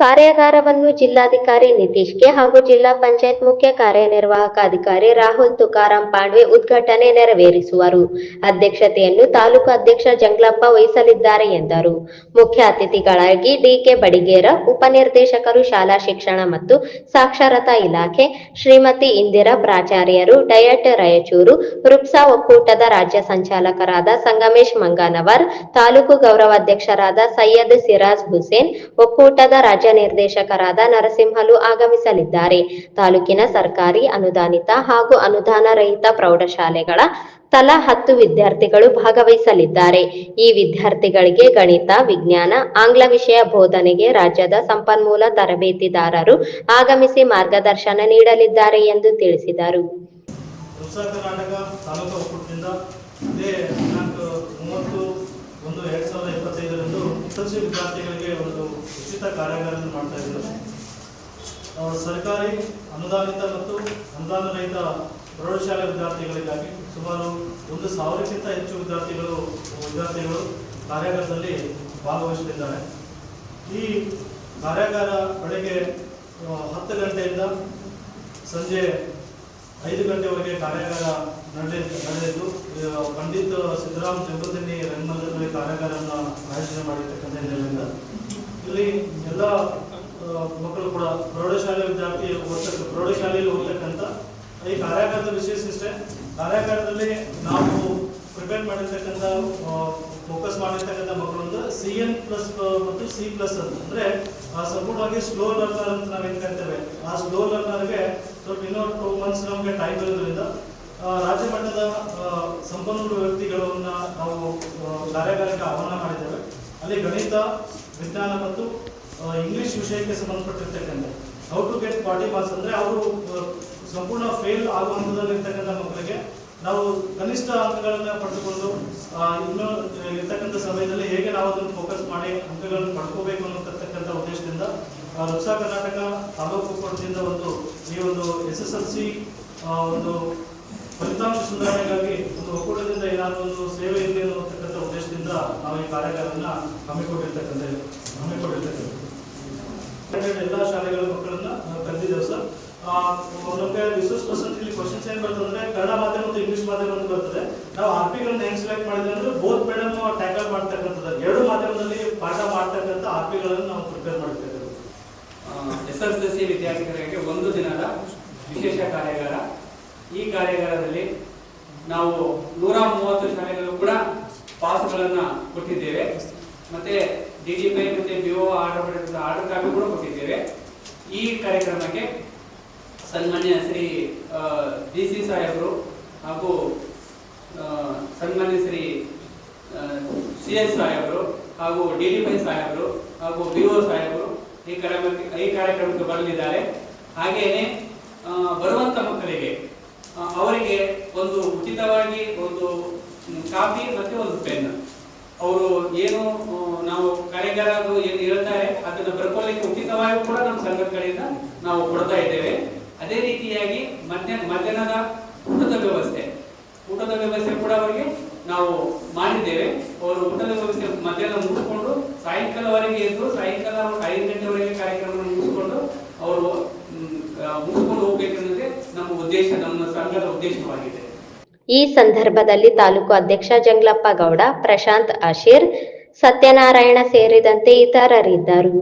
ಕಾರ್ಯಾಗಾರವನ್ನು ಜಿಲ್ಲಾಧಿಕಾರಿ ನಿತೀಶ್ಗೆ ಹಾಗೂ ಜಿಲ್ಲಾ ಪಂಚಾಯತ್ ಮುಖ್ಯ ಕಾರ್ಯನಿರ್ವಾಹಕ ಅಧಿಕಾರಿ ರಾಹುಲ್ ತುಕಾರಾಂ ಪಾಂಡ್ವೆ ಉದ್ಘಾಟನೆ ನೆರವೇರಿಸುವರು. ಅಧ್ಯಕ್ಷತೆಯನ್ನು ತಾಲೂಕು ಅಧ್ಯಕ್ಷ ಜಂಗ್ಲಪ್ಪ ವಹಿಸಲಿದ್ದಾರೆ ಎಂದರು. ಮುಖ್ಯ ಅತಿಥಿಗಳಾಗಿ ಡಿಕೆ ಬಡಿಗೇರ, ಉಪನಿರ್ದೇಶಕರು ಶಾಲಾ ಶಿಕ್ಷಣ ಮತ್ತು ಸಾಕ್ಷರತಾ ಇಲಾಖೆ, ಶ್ರೀಮತಿ ಇಂದಿರಾ ಪ್ರಾಚಾರ್ಯರು, ಡಯಟ್ ರಾಯಚೂರು, ರುಪ್ಸಾ ಒಕ್ಕೂಟದ ರಾಜ್ಯ ಸಂಚಾಲಕರಾದ ಸಂಗಮೇಶ್ ಮಂಗಾನವರ್, ತಾಲೂಕು ಗೌರವಾಧ್ಯಕ್ಷರಾದ ಸೈಯದ್ ಸಿರಾಜ್ ಹುಸೇನ್, ಒಕ್ಕೂಟದ ರಾಜ್ಯ ನಿರ್ದೇಶಕರಾದ ನರಸಿಂಹಲು ಆಗಮಿಸಲಿದ್ದಾರೆ. ತಾಲೂಕಿನ ಸರ್ಕಾರಿ ಅನುದಾನಿತ ಹಾಗೂ ಅನುದಾನ ರಹಿತ ಪ್ರೌಢಶಾಲೆಗಳ ತಲಾ ಹತ್ತು ವಿದ್ಯಾರ್ಥಿಗಳು ಭಾಗವಹಿಸಲಿದ್ದಾರೆ. ಈ ವಿದ್ಯಾರ್ಥಿಗಳಿಗೆ ಗಣಿತ, ವಿಜ್ಞಾನ, ಆಂಗ್ಲ ವಿಷಯ ಬೋಧನೆಗೆ ರಾಜ್ಯದ ಸಂಪನ್ಮೂಲ ತರಬೇತಿದಾರರು ಆಗಮಿಸಿ ಮಾರ್ಗದರ್ಶನ ನೀಡಲಿದ್ದಾರೆ ಎಂದು ತಿಳಿಸಿದರು. ಒಂದು ಸಾವಿರದ ಇಪ್ಪತ್ತೈದರಂದು ವಿದ್ಯಾರ್ಥಿಗಳಿಗೆ ಒಂದು ಉಚಿತ ಕಾರ್ಯಾಗಾರವನ್ನು ಮಾಡ್ತಾ ಇದ್ದಾರೆ. ಸರ್ಕಾರಿ ಅನುದಾನಿತ ಮತ್ತು ಅನುದಾನ ರಹಿತ ಪ್ರೌಢಶಾಲೆ ವಿದ್ಯಾರ್ಥಿಗಳಿಗಾಗಿ ಸುಮಾರು ಒಂದು ಸಾವಿರಕ್ಕಿಂತ ಹೆಚ್ಚು ವಿದ್ಯಾರ್ಥಿಗಳು ವಿದ್ಯಾರ್ಥಿಗಳು ಕಾರ್ಯಾಗಾರದಲ್ಲಿ ಭಾಗವಹಿಸುತ್ತಿದ್ದಾರೆ ಈ ಕಾರ್ಯಾಗಾರ ಬೆಳಗ್ಗೆ ಹತ್ತು ಗಂಟೆಯಿಂದ ಸಂಜೆ ಐದು ಗಂಟೆವರೆಗೆ ಕಾರ್ಯಾಗಾರ ನಡೆದ ನಡೆದಿದ್ದು ಪಂಡಿತ್ ಸಿದ್ದರಾಮ್ ಜಗತ್ತಿನಿ ರಂಗಮಂದಿರದಲ್ಲಿ ಕಾರ್ಯಾಗಾರವನ್ನು ಆಯೋಜನೆ ಮಾಡಿರ್ತಕ್ಕಂಥ ಹಿನ್ನೆಲೆಯಿಂದ ಇಲ್ಲಿ ಎಲ್ಲ ಆ, ಮಕ್ಕಳು ಕೂಡ ಪ್ರೌಢಶಾಲೆ ವಿದ್ಯಾರ್ಥಿ ಓದ್ತಕ್ಕ ಪ್ರೌಢಶಾಲೆಯಲ್ಲಿ ಓದ್ತಕ್ಕಂಥ ಈ ಕಾರ್ಯಾಗಾರದ ವಿಶೇಷ ಇಷ್ಟೇ ಕಾರ್ಯಾಗಾರದಲ್ಲಿ ನಾವು ಪ್ರಿಪೇರ್ ಮಾಡಿರ್ತಕ್ಕಂಥ ಫೋಕಸ್ ಮಾಡಿರ್ತಕ್ಕಂಥ ಮಕ್ಕಳು ಅಂದ್ರೆ ಸಿ ಎನ್ ಪ್ಲಸ್ ಮತ್ತು ಸಿ ಪ್ಲಸ್ ಅಂತ. ಅಂದ್ರೆ ಆಗಿ ಸ್ಲೋ ಲರ್ನರ್ ಅಂತ ನಾವೇನ್ ಕರಿತೇವೆ? ಆ ಸ್ಲೋ ಲರ್ನರ್ಗೆ ಸ್ವಲ್ಪ ಇನ್ನೂ ಟೂ ಮಂತ್ಸ್ ನಮಗೆ ಟೈಮ್ ಇರೋದ್ರಿಂದ ರಾಜ್ಯ ಮಟ್ಟದ ಸಂಪನ್ಮೂಲ ವ್ಯಕ್ತಿಗಳನ್ನ ನಾವು ಕಾರ್ಯಾಗಾರಕ್ಕೆ ಆಹ್ವಾನ ಮಾಡಿದ್ದೇವೆ. ಅಲ್ಲಿ ಗಣಿತ, ವಿಜ್ಞಾನ ಮತ್ತು ಇಂಗ್ಲಿಷ್ ವಿಷಯಕ್ಕೆ ಸಂಬಂಧಪಟ್ಟಿರ್ತಕ್ಕಂಥ how to get forty marks ಅಂದ್ರೆ ಅವರು ಸಂಪೂರ್ಣ ಫೇಲ್ ಆಗುವ ಹಂತದಲ್ಲಿ ಇರ್ತಕ್ಕಂಥ ಮಕ್ಕಳಿಗೆ ನಾವು ಕನಿಷ್ಠ ಅಂಕಗಳನ್ನು ಪಡೆದುಕೊಂಡು ಇನ್ನೂ ಇರ್ತಕ್ಕಂಥ ಸಮಯದಲ್ಲಿ ಹೇಗೆ ನಾವು ಅದನ್ನು ಫೋಕಸ್ ಮಾಡಿ ಅಂಕಗಳನ್ನು ಪಡ್ಕೋಬೇಕು ಅನ್ನತಕ್ಕಂಥ ಉದ್ದೇಶದಿಂದ ರಕ್ಷಾ ಕರ್ನಾಟಕ ತಾಲೂಕು ಒಕ್ಕೂಟದಿಂದ ಒಂದು, ಈ ಒಂದು ಎಸ್ ಎಸ್ ಎಲ್ ಸಿ ಒಂದು ಫಲಿತಾಂಶ ಸುಧಾರಣೆಗಾಗಿ ಒಂದು ಒಕ್ಕೂಟದಿಂದ ಏನಾದರೂ ಒಂದು ಸೇವೆ ಇದೆ ಅನ್ನತಕ್ಕಂಥ ಉದ್ದೇಶದಿಂದ ನಾವು ಈ ಕಾರ್ಯಕ್ರಮವನ್ನು ಹಮ್ಮಿಕೊಂಡಿರ್ತಕ್ಕಂಥ ಹಮ್ಮಿಕೊಂಡಿರ್ತಕ್ಕಂಥ. ಎಲ್ಲ ಶಾಲೆಗಳ ಮಕ್ಕಳನ್ನ ನಾವು ಕರೆದಿದ್ದೇವೆ ಸರ್ ಆ, ನಮ್ಗೆ ರಿಸೋರ್ಸ್ ಪರ್ಸೆಂಟ್ ಇಲ್ಲಿ ಕ್ವಶನ್ಸ್ ಏನ್ ಬರ್ತದೆ ಕನ್ನಡ ಮಾಧ್ಯಮ ಮತ್ತು ಇಂಗ್ಲಿಷ್ ಮಾಧ್ಯಮ ಅಂತ ಬರ್ತದೆ ನಾವು ಆರ್ ಪಿಗಳನ್ನ ಹೆಂಗ್ ಸೆಲೆಕ್ಟ್ ಮಾಡಿದ್ರೆ ಅಂದ್ರೆ ಬೋತ್ ಮೇಡಮ್ ಟ್ಯಾಕಲ್ ಮಾಡ್ತಕ್ಕಂಥದ್ದು ಎರಡು ಮಾಧ್ಯಮದಲ್ಲಿ ಪಾಠ ಮಾಡ್ತಕ್ಕಂಥ ಆರ್ ಪಿಗಳನ್ನು ನಾವು ಪ್ರಿಪೇರ್ ಮಾಡ್ತಕ್ಕಂಥದ್ದು ಎಸ್ ಎಸ್ ಎಸ್ ಸಿ ವಿದ್ಯಾರ್ಥಿಗಳಿಗೆ ಒಂದು ದಿನದ ವಿಶೇಷ ಕಾರ್ಯಾಗಾರ ಈ ಕಾರ್ಯಾಗಾರದಲ್ಲಿ ನಾವು ನೂರ ಮೂವತ್ತು ಶಾಲೆಗಳು ಕೂಡ ಪಾಸ್ಗಳನ್ನ ಕೊಟ್ಟಿದ್ದೇವೆ ಮತ್ತೆ ಡಿ ಡಿ ಪೈ ಮತ್ತೆ B O order order copy ಕೂಡ ಕೊಟ್ಟಿದ್ದೇವೆ ಈ ಕಾರ್ಯಕ್ರಮಕ್ಕೆ ಸನ್ಮಾನ್ಯ ಶ್ರೀ ಡಿ ಸಿ ಸಾಹೇಬರು ಹಾಗೂ ಸನ್ಮಾನ್ಯ ಶ್ರೀ ಸಿ ಎಸ್ ಸಾಹೇಬರು ಹಾಗೂ ಡಿ ಡಿ ಪೈ ಸಾಹೇಬರು ಹಾಗೂ ಬಿ ಓ ಸಾಹೇಬರು ಈ ಕಾರ್ಯಕ್ರಮಕ್ಕೆ ಈ ಕಾರ್ಯಕ್ರಮಕ್ಕೆ ಬರಲಿದ್ದಾರೆ. ಹಾಗೆಯೇ ಬರುವಂಥ ಮಕ್ಕಳಿಗೆ ಅವರಿಗೆ ಒಂದು ಉಚಿತವಾಗಿ ಒಂದು ಕಾಪಿ ಮತ್ತೆ ಒಂದು ಪೆನ್. ಅವರು ಏನು ನಾವು ಕಾರ್ಯಗಾರರು ಏನು ಹೇಳ್ತಾರೆ, ಅದನ್ನು ಬರ್ಕೊಳ್ಳಿಕ್ಕೆ ಉಚಿತವಾಗಿ ಕೂಡ ನಮ್ಮ ಸಂಘದ ಕಡೆಯಿಂದ ನಾವು ಕೊಡ್ತಾ ಇದ್ದೇವೆ. ಅದೇ ರೀತಿಯಾಗಿ ಮಧ್ಯಾಹ್ನ ಮಧ್ಯಾಹ್ನದ ಊಟದ ವ್ಯವಸ್ಥೆ. ಊಟದ ವ್ಯವಸ್ಥೆ ಕೂಡ ಅವರಿಗೆ ನಾವು ಮಾಡಿದ್ದೇವೆ. ಅವರು ಊಟದ ವ್ಯವಸ್ಥೆ ಮಧ್ಯಾಹ್ನ ಮುಗಿಸ್ಕೊಂಡು ಸಾಯಂಕಾಲವರೆಗೆ ಎದ್ದು ಸಾಯಂಕಾಲ ಐದು ಗಂಟೆವರೆಗೆ ಕಾರ್ಯಕ್ರಮವನ್ನು ಮುಗಿಸ್ಕೊಂಡು ಅವರು ಮುಗಿಸ್ಕೊಂಡು ಹೋಗ್ಬೇಕನ್ನೋದೇ ನಮ್ಮ ಉದ್ದೇಶ, ನಮ್ಮ ಸಂಘದ ಉದ್ದೇಶವಾಗಿದೆ. ಈ ಸಂದರ್ಭದಲ್ಲಿ ತಾಲೂಕು ಅಧ್ಯಕ್ಷ ಜಂಗ್ಲಪ್ಪ ಗೌಡ, ಪ್ರಶಾಂತ್ ಅಶೀರ್ ಸತ್ಯನಾರಾಯಣ ಸೇರಿದಂತೆ ಇತರರಿದ್ದರು.